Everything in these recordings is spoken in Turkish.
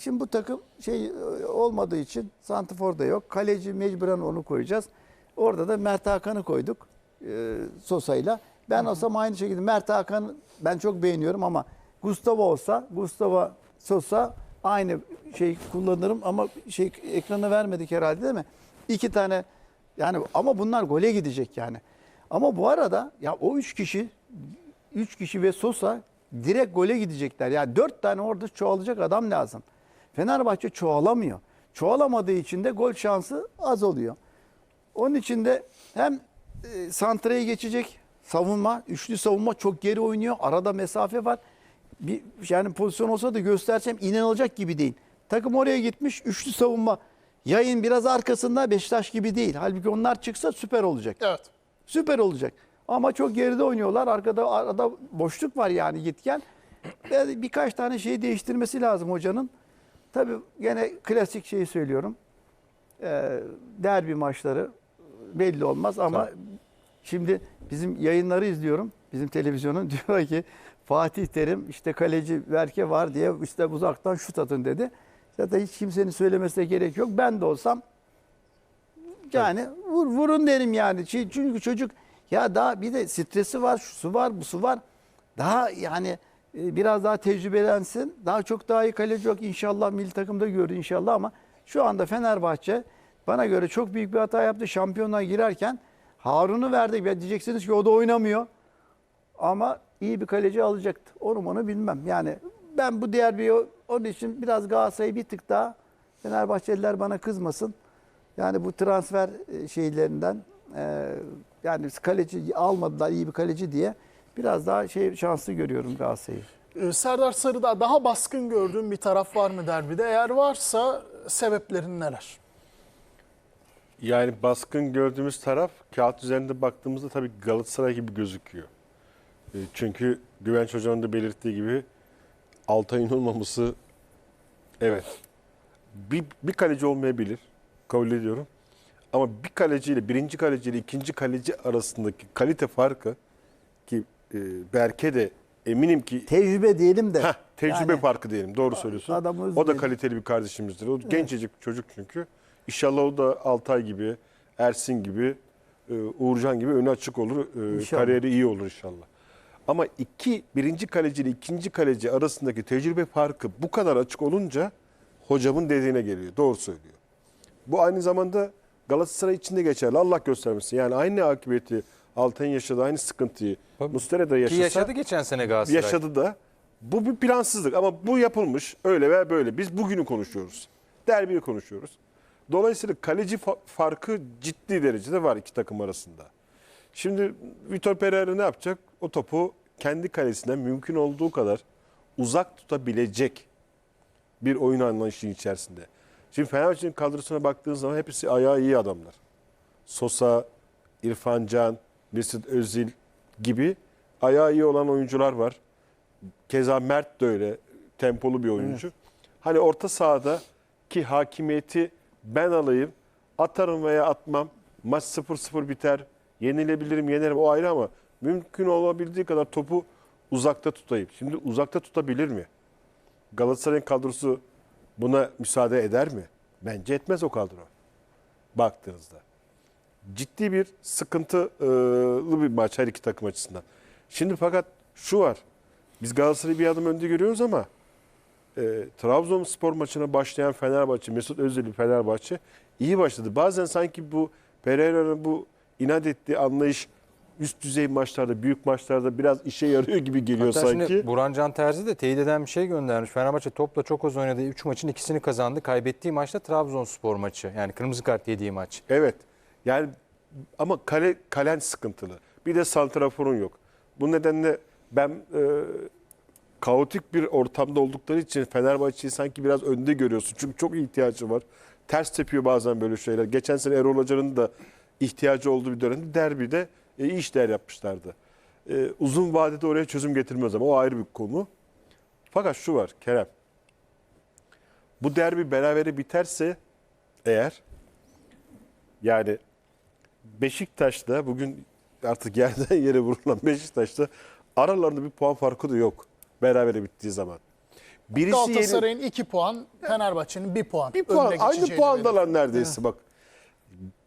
şimdi bu takım şey e, olmadığı için santifor da yok. Kaleci mecburen onu koyacağız. Orada da Mert Hakan'ı koyduk e, Sosa'yla. Ben olsam aynı şekilde Mert Hakan'ı ben çok beğeniyorum ama Gustavo olsa Gustavo Sosa aynı şey kullanırım ama şey ekrana vermedik herhalde değil mi? İki tane yani ama bunlar gole gidecek yani. Ama bu arada ya o üç kişi 3 kişi ve Sosa direkt gole gidecekler. Yani 4 tane orada çoğalacak adam lazım. Fenerbahçe çoğalamıyor. Çoğalamadığı için de gol şansı az oluyor. Onun için de hem e, santraya geçecek savunma, üçlü savunma çok geri oynuyor. Arada mesafe var. Bir yani pozisyon olsa da göstersem inanılacak gibi değil. Takım oraya gitmiş, üçlü savunma. Yayın biraz arkasında Beşiktaş gibi değil. Halbuki onlar çıksa süper olacak. Evet. Süper olacak. Ama çok geride oynuyorlar. Arkada arada boşluk var yani git gel. Ve birkaç tane şeyi değiştirmesi lazım hocanın. Tabii gene klasik şeyi söylüyorum. Ee, derbi maçları belli olmaz ama şimdi bizim yayınları izliyorum. Bizim televizyonun diyor ki Fatih Terim işte kaleci Berke var diye işte uzaktan şut atın dedi. Zaten hiç kimsenin söylemesine gerek yok. Ben de olsam yani vur, vurun derim yani. Çünkü çocuk ya daha bir de stresi var, şu var, bu su var. Daha yani e, biraz daha tecrübelensin. Daha çok daha iyi kaleci yok inşallah milli takımda görür inşallah ama şu anda Fenerbahçe bana göre çok büyük bir hata yaptı. Şampiyonluğa girerken Harun'u verdik. Ya diyeceksiniz ki o da oynamıyor. Ama iyi bir kaleci alacaktı. Onu onu bilmem. Yani ben bu diğer bir onun için biraz Galatasaray'ı bir tık daha Fenerbahçeliler bana kızmasın. Yani bu transfer e, şeylerinden e, yani kaleci almadılar iyi bir kaleci diye biraz daha şey şanslı görüyorum Galatasaray'ı. Ee, Serdar Sarı'da daha baskın gördüğün bir taraf var mı derbide? Eğer varsa sebeplerin neler? Yani baskın gördüğümüz taraf kağıt üzerinde baktığımızda tabii Galatasaray gibi gözüküyor. E, Çünkü Güvenç Hoca'nın da belirttiği gibi Altay'ın olmaması evet bir, bir kaleci olmayabilir kabul ediyorum. Ama bir kaleciyle birinci kaleciyle ikinci kaleci arasındaki kalite farkı e, Berke de eminim ki Tecrübe diyelim de. Heh, tecrübe yani farkı diyelim. Doğru söylüyorsun. adamı o da üzmeyelim. kaliteli bir kardeşimizdir. O gencecik çocuk çünkü. İnşallah o da Altay gibi, Ersin gibi, e, Uğurcan gibi önü açık olur. e, İnşallah. Kariyeri iyi olur inşallah. Ama iki birinci kaleci ile ikinci kaleci arasındaki tecrübe farkı bu kadar açık olunca hocamın dediğine geliyor. Doğru söylüyor. Bu aynı zamanda Galatasaray için de geçerli. Allah göstermesin. Yani aynı akıbeti Altay'ın yaşadığı aynı sıkıntıyı. Mustera da Ki yaşasa yaşadı geçen sene Galatasaray. yaşadı da. Bu bir plansızlık ama bu yapılmış öyle veya böyle. Biz bugünü konuşuyoruz. Derbiyi konuşuyoruz. Dolayısıyla kaleci fa- farkı ciddi derecede var iki takım arasında. Şimdi Vitor Pereira ne yapacak? O topu kendi kalesinden mümkün olduğu kadar uzak tutabilecek bir oyun anlayışı içerisinde. Şimdi Fenerbahçe'nin kadrosuna baktığın zaman hepsi ayağı iyi adamlar. Sosa, İrfan Can, Mesut Özil gibi ayağı iyi olan oyuncular var. Keza Mert de öyle tempolu bir oyuncu. Hani orta sahada ki hakimiyeti ben alayım, atarım veya atmam. Maç 0-0 biter. Yenilebilirim, yenerim o ayrı ama mümkün olabildiği kadar topu uzakta tutayım. Şimdi uzakta tutabilir mi? Galatasaray'ın kadrosu buna müsaade eder mi? Bence etmez o kadro. Baktığınızda ciddi bir sıkıntılı bir maç her iki takım açısından. Şimdi fakat şu var. Biz Galatasaray'ı bir adım önde görüyoruz ama e, Trabzonspor maçına başlayan Fenerbahçe, Mesut Özil'in Fenerbahçe iyi başladı. Bazen sanki bu Pereira'nın bu inat ettiği anlayış üst düzey maçlarda, büyük maçlarda biraz işe yarıyor gibi geliyor Hatta sanki. şimdi Burhan Can Terzi de teyit eden bir şey göndermiş. Fenerbahçe topla çok az oynadığı 3 maçın ikisini kazandı. Kaybettiği maçta Trabzonspor maçı. Yani kırmızı kart yediği maç. Evet. Yani ama kale kalen sıkıntılı. Bir de santraforun yok. Bu nedenle ben e, kaotik bir ortamda oldukları için Fenerbahçe'yi sanki biraz önde görüyorsun. Çünkü çok ihtiyacı var. Ters tepiyor bazen böyle şeyler. Geçen sene Erol Hoca'nın da ihtiyacı olduğu bir dönemde derbide e, iyi işler yapmışlardı. E, uzun vadede oraya çözüm getirmez ama o ayrı bir konu. Fakat şu var Kerem. Bu derbi berabere biterse eğer yani Beşiktaş'ta bugün artık yerden yere vurulan Beşiktaş'ta aralarında bir puan farkı da yok berabere bittiği zaman. Birisi Galatasaray'ın 2 puan, Fenerbahçe'nin 1 puan. bir puan önüne aynı belirtti. puandalar neredeyse bak.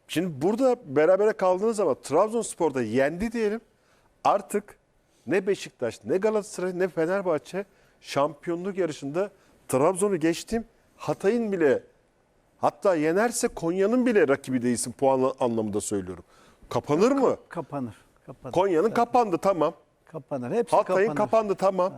Şimdi burada berabere kaldığınız zaman Trabzonspor'da yendi diyelim. Artık ne Beşiktaş, ne Galatasaray, ne Fenerbahçe şampiyonluk yarışında Trabzon'u geçtim. Hatay'ın bile hatta yenerse Konya'nın bile rakibi değilsin puan anlamında söylüyorum. Kapanır mı? Kapanır. Kapanır. Konya'nın kapandı tamam. kapanır. Hepsi Hatay'ın kapanır. kapandı tamam.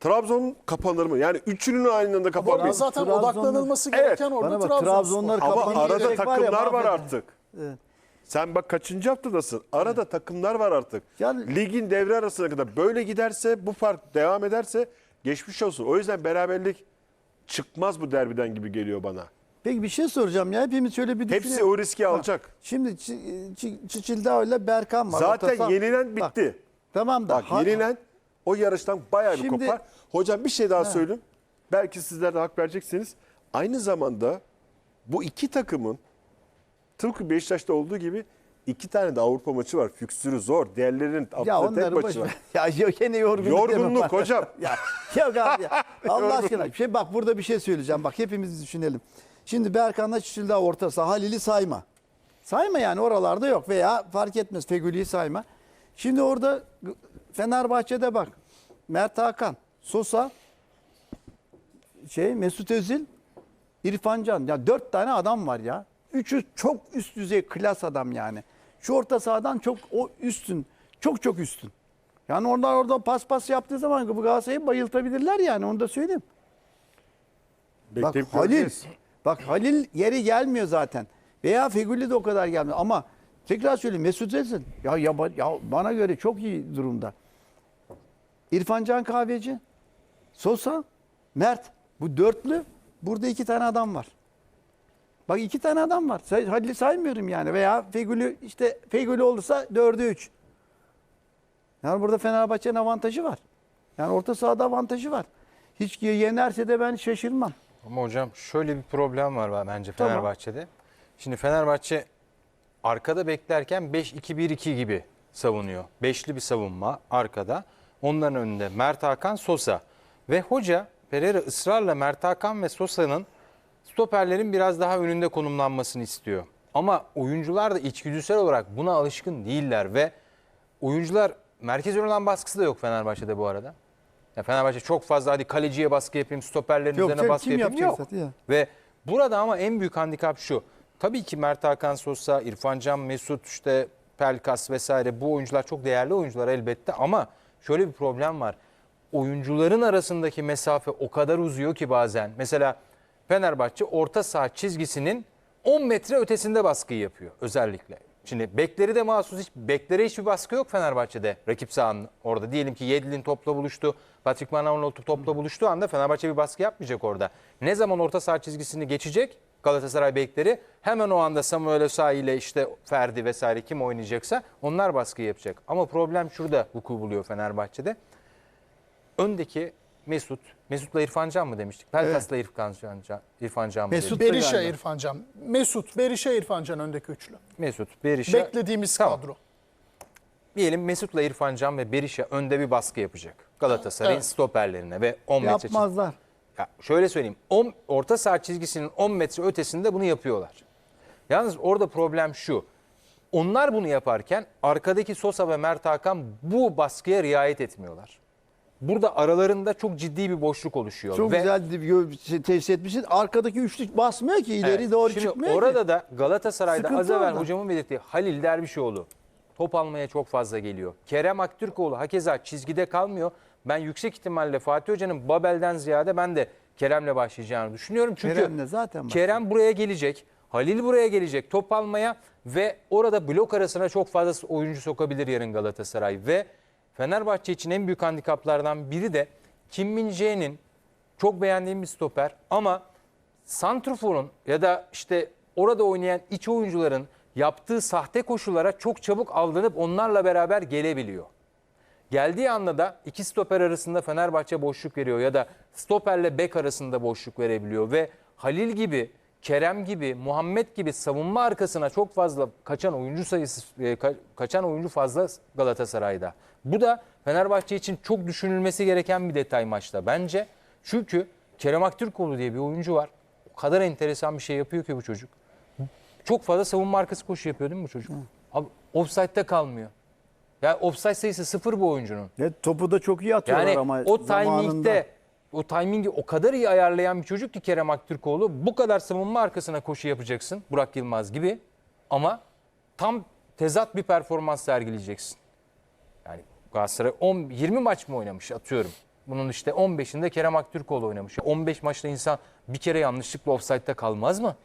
Trabzon kapanır mı? Yani üçünün aynı anda Ama kapanmıyor. zaten Trabzon'da- odaklanılması Evet. gereken orada Bana bak, Trabzonspor. Trabzonlar Ama kapanır arada diyecek var ya, takımlar var artık. Evet. Sen bak kaçıncı haftadasın? Arada takımlar var artık. Yani- Ligin devre arasına kadar böyle giderse bu fark devam ederse geçmiş olsun. O yüzden beraberlik çıkmaz bu derbiden gibi geliyor bana. Peki bir şey soracağım ya. Hepimiz şöyle bir Hepsi düşünelim. o riski alacak. Şimdi Ç- Ç- Çiçildao ile Berkan var. Zaten Orta saha- yenilen Bak, bitti. tamam da. Bak ha- yenilen o yarıştan bayağı bir Şimdi- kopar. Hocam bir şey daha söyleyeyim. Belki sizler de hak vereceksiniz. Aynı zamanda bu iki takımın tıpkı Beşiktaş'ta olduğu gibi iki tane de Avrupa maçı var. Füksürü zor. Diğerlerinin Ya haftada tek onları boş maçı ver. var. Ya yok gene yorgunluk. Yorgunluk deme bak. hocam. ya, yok abi ya. Allah aşkına. Şey bak burada bir şey söyleyeceğim. Bak hepimiz düşünelim. Şimdi Berkan'la Çiçildao orta saha. Halil'i sayma. Sayma yani oralarda yok veya fark etmez Fegüli'yi sayma. Şimdi orada Fenerbahçe'de bak. Mert Hakan, Sosa, şey Mesut Özil, İrfan Can. Ya dört tane adam var ya. Üçü çok üst düzey klas adam yani. Şu orta sahadan çok o üstün. Çok çok üstün. Yani oradan orada pas pas yaptığı zaman bu Galatasaray'ı bayıltabilirler yani onu da söyleyeyim. Bak Bekleyip Halil. Bak Halil yeri gelmiyor zaten. Veya Fegüli de o kadar gelmiyor ama tekrar söyleyeyim Mesut Özil ya, ya, ya bana göre çok iyi durumda. İrfan Can Kahveci, Sosa, Mert. Bu dörtlü. Burada iki tane adam var. Bak iki tane adam var. Halil'i saymıyorum yani. Veya Fegül'ü işte Fegül'ü olursa dörde üç. Yani burada Fenerbahçe'nin avantajı var. Yani orta sahada avantajı var. Hiç yenerse de ben şaşırmam. Ama hocam şöyle bir problem var bence Tamam. Fenerbahçe'de. Şimdi Fenerbahçe arkada beklerken 5-2-1-2 gibi savunuyor. Beşli bir savunma arkada. Onların önünde Mert Hakan, Sosa. Ve hoca Pereira ısrarla Mert Hakan ve Sosa'nın stoperlerin biraz daha önünde konumlanmasını istiyor. Ama oyuncular da içgüdüsel olarak buna alışkın değiller ve oyuncular merkez olan baskısı da yok Fenerbahçe'de bu arada. Ya Fenerbahçe çok fazla hadi kaleciye baskı yapayım, stoperlerin Yok, üzerine kim- baskı kim yapayım yapacak yok. zaten ya? Ve burada ama en büyük handikap şu. Tabii ki Mert Hakan Sosa, İrfan Can, Mesut, işte Pelkas vesaire bu oyuncular çok değerli oyuncular elbette ama şöyle bir problem var. Oyuncuların arasındaki mesafe o kadar uzuyor ki bazen. Mesela Fenerbahçe orta saha çizgisinin 10 metre ötesinde baskıyı yapıyor özellikle. Şimdi bekleri de mahsus hiç beklere hiçbir baskı yok Fenerbahçe'de rakip sahanın orada. Diyelim ki Yedlin topla buluştu. Patrick Manaoğlu topla buluştuğu anda Fenerbahçe bir baskı yapmayacak orada. Ne zaman orta saha çizgisini geçecek Galatasaray bekleri hemen o anda Samuel Osayi ile işte Ferdi vesaire kim oynayacaksa onlar baskı yapacak. Ama problem şurada vuku buluyor Fenerbahçe'de. Öndeki Mesut, Mesut'la İrfan Can mı demiştik? Pelkas'la İrfan Can, İrfan Can mı Mesut demiştik? Berisha galiba. İrfan Can. Mesut, Berisha İrfan Can öndeki üçlü. Mesut, Berisha. Beklediğimiz Tamam. kadro. Diyelim Mesut'la İrfan Can ve Berisha önde bir baskı yapacak. Galatasaray'ın Evet. stoperlerine ve 10 metre Yapmazlar. Ya şöyle söyleyeyim. 10 orta saha çizgisinin 10 metre ötesinde bunu yapıyorlar. Yalnız orada problem şu. Onlar bunu yaparken arkadaki Sosa ve Mert Hakan bu baskıya riayet etmiyorlar. Burada aralarında çok ciddi bir boşluk oluşuyor. Çok Ve- güzel bir şey teşhis etmişsin. Arkadaki üçlük basmıyor ki ileri Evet. doğru Şimdi çıkmıyor orada ki. da Galatasaray'da Sıkıntı az evvel orada. hocamın belirttiği Halil Dervişoğlu top almaya çok fazla geliyor. Kerem Aktürkoğlu hakeza çizgide kalmıyor. Ben yüksek ihtimalle Fatih Hoca'nın Babel'den ziyade ben de Kerem'le başlayacağını düşünüyorum. Çünkü Kerem'le zaten başlıyor. Kerem buraya gelecek. Halil buraya gelecek top almaya ve orada blok arasına çok fazla oyuncu sokabilir yarın Galatasaray. Ve Fenerbahçe için en büyük handikaplardan biri de Kim Min-jae'nin çok beğendiğim bir stoper ama Santrfor'un ya da işte orada oynayan iç oyuncuların yaptığı sahte koşulara çok çabuk aldanıp onlarla beraber gelebiliyor. Geldiği anda da iki stoper arasında Fenerbahçe boşluk veriyor ya da stoperle bek arasında boşluk verebiliyor ve Halil gibi, Kerem gibi, Muhammed gibi savunma arkasına çok fazla kaçan oyuncu sayısı e, ka- kaçan oyuncu fazla Galatasaray'da. Bu da Fenerbahçe için çok düşünülmesi gereken bir detay maçta bence. Çünkü Kerem Aktürkoğlu diye bir oyuncu var. O kadar enteresan bir şey yapıyor ki bu çocuk. Çok fazla savunma arkası koşu yapıyor değil mi bu çocuk? Abi offside'de kalmıyor. Ya offside sayısı sıfır bu oyuncunun. Ve topu da çok iyi atıyorlar Yani ama o zamanında. O timingi o kadar iyi ayarlayan bir çocuk ki Kerem Aktürkoğlu bu kadar savunma arkasına koşu yapacaksın Burak Yılmaz gibi ama tam tezat bir performans sergileyeceksin. Yani Galatasaray 10 20 maç mı oynamış atıyorum. Bunun işte 15'inde Kerem Aktürkoğlu oynamış. 15 maçta insan bir kere yanlışlıkla offside'de kalmaz mı?